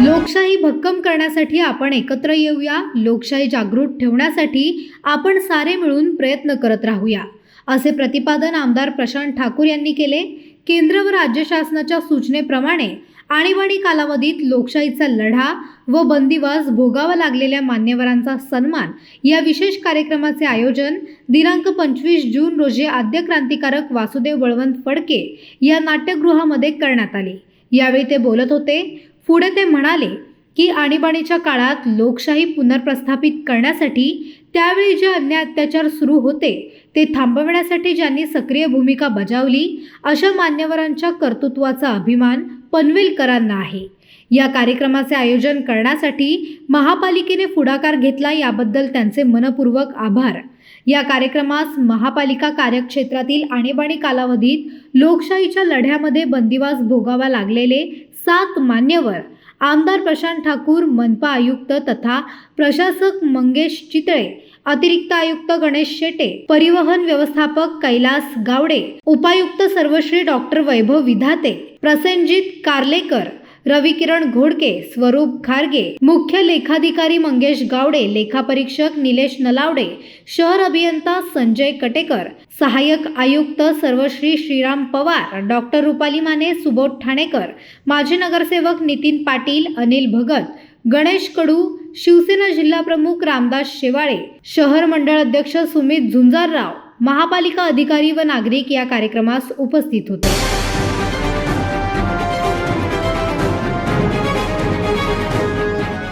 लोकशाही भक्कम करण्यासाठी आपण एकत्र येऊया. लोकशाही जागृत ठेवण्यासाठी आपण सारे मिळून प्रयत्न करत राहूया. असे प्रतिपादन आमदार प्रशांत ठाकूर यांनी केले. केंद्र व राज्य शासनाच्या सूचनेप्रमाणे आणीबाणी कालावधीत लोकशाहीचा लढा व बंदिवास भोगावा लागलेल्या मान्यवरांचा सन्मान या विशेष कार्यक्रमाचे आयोजन दिनांक पंचवीस जून रोजी आद्य क्रांतिकारक वासुदेव बळवंत फडके या नाट्यगृहामध्ये करण्यात आले. यावेळी ते बोलत होते पुढे ते म्हणाले की आणीबाणीच्या काळात लोकशाही पुनर्प्रस्थापित करण्यासाठी त्यावेळी जे अन्याय अत्याचार सुरू होते ते थांबवण्यासाठी ज्यांनी सक्रिय भूमिका बजावली अशा मान्यवरांच्या कर्तृत्वाचा अभिमान पनवेलकरांना आहे. या कार्यक्रमाचे आयोजन करण्यासाठी महापालिकेने पुढाकार घेतला याबद्दल त्यांचे मनपूर्वक आभार. या कार्यक्रमास महापालिका कार्यक्षेत्रातील आणीबाणी कालावधीत लोकशाहीच्या लढ्यामध्ये बंदिवास भोगावा लागलेले सात मान्यवर आमदार प्रशांत ठाकूर मनपा आयुक्त तथा प्रशासक मंगेश चितळे अतिरिक्त आयुक्त गणेश शेटे परिवहन व्यवस्थापक कैलास गावडे उपायुक्त सर्वश्री डॉक्टर वैभव विधाते प्रसेनजित कार्लेकर रविकिरण घोडके स्वरूप खारगे मुख्य लेखाधिकारी मंगेश गावडे लेखापरीक्षक निलेश नलावडे शहर अभियंता संजय कटेकर सहाय्यक आयुक्त सर्वश्री श्रीराम पवार डॉक्टर रुपाली माने सुबोध ठाणेकर माजी नगरसेवक नितीन पाटील अनिल भगत गणेश कडू शिवसेना जिल्हाप्रमुख रामदास शेवाळे शहर मंडळ अध्यक्ष सुमित झुंजारराव महापालिका अधिकारी व नागरिक या कार्यक्रमास उपस्थित होते.